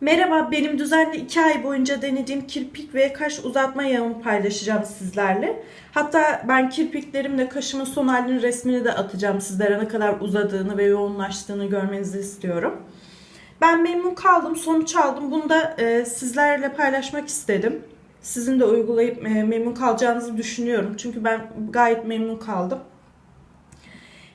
Merhaba, benim düzenli 2 ay boyunca denediğim kirpik ve kaş uzatma yağımı paylaşacağım sizlerle. Hatta ben kirpiklerimle kaşımın son halinin resmini de atacağım sizlere ne kadar uzadığını ve yoğunlaştığını görmenizi istiyorum. Ben memnun kaldım, sonuç aldım. Bunu da e, sizlerle paylaşmak istedim. Sizin de uygulayıp e, memnun kalacağınızı düşünüyorum. Çünkü ben gayet memnun kaldım.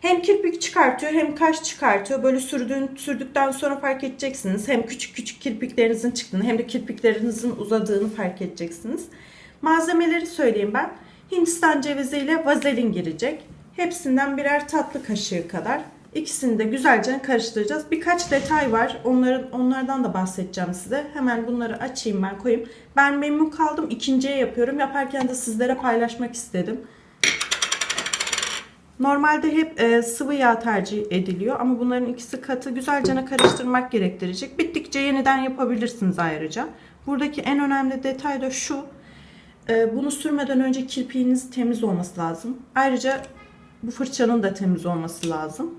Hem kirpik çıkartıyor hem kaş çıkartıyor. Böyle sürdüğün, sürdükten sonra fark edeceksiniz. Hem küçük küçük kirpiklerinizin çıktığını hem de kirpiklerinizin uzadığını fark edeceksiniz. Malzemeleri söyleyeyim ben. Hindistan cevizi ile vazelin girecek. Hepsinden birer tatlı kaşığı kadar. İkisini de güzelce karıştıracağız. Birkaç detay var. Onların onlardan da bahsedeceğim size. Hemen bunları açayım ben koyayım. Ben memnun kaldım. İkinciye yapıyorum. Yaparken de sizlere paylaşmak istedim. Normalde hep e, sıvı yağ tercih ediliyor ama bunların ikisi katı güzelce karıştırmak gerektirecek. Bittikçe yeniden yapabilirsiniz ayrıca. Buradaki en önemli detay da şu. E, bunu sürmeden önce kirpiğiniz temiz olması lazım. Ayrıca bu fırçanın da temiz olması lazım.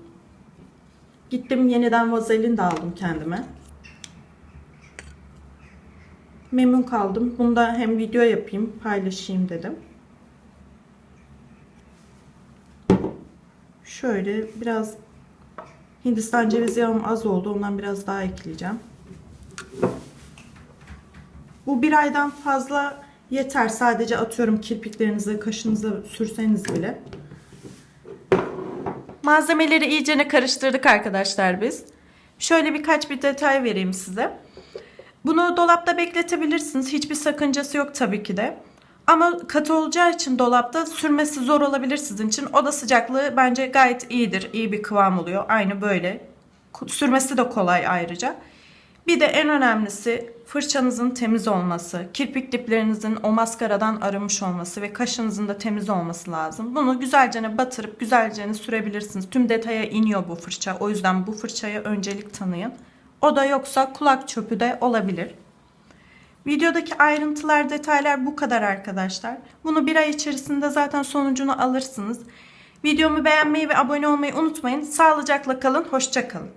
Gittim yeniden vazelin de aldım kendime. Memnun kaldım. Bunda hem video yapayım, paylaşayım dedim. Şöyle biraz Hindistan cevizi yağım az oldu. Ondan biraz daha ekleyeceğim. Bu bir aydan fazla yeter. Sadece atıyorum kirpiklerinize, kaşınıza sürseniz bile. Malzemeleri iyicene karıştırdık arkadaşlar biz. Şöyle birkaç bir detay vereyim size. Bunu dolapta bekletebilirsiniz. Hiçbir sakıncası yok tabii ki de. Ama katı olacağı için dolapta sürmesi zor olabilir sizin için. Oda sıcaklığı bence gayet iyidir. İyi bir kıvam oluyor. Aynı böyle. Sürmesi de kolay ayrıca. Bir de en önemlisi fırçanızın temiz olması, kirpik diplerinizin o maskaradan arınmış olması ve kaşınızın da temiz olması lazım. Bunu güzelce batırıp güzelce sürebilirsiniz. Tüm detaya iniyor bu fırça. O yüzden bu fırçaya öncelik tanıyın. O da yoksa kulak çöpü de olabilir. Videodaki ayrıntılar, detaylar bu kadar arkadaşlar. Bunu bir ay içerisinde zaten sonucunu alırsınız. Videomu beğenmeyi ve abone olmayı unutmayın. Sağlıcakla kalın, hoşça kalın.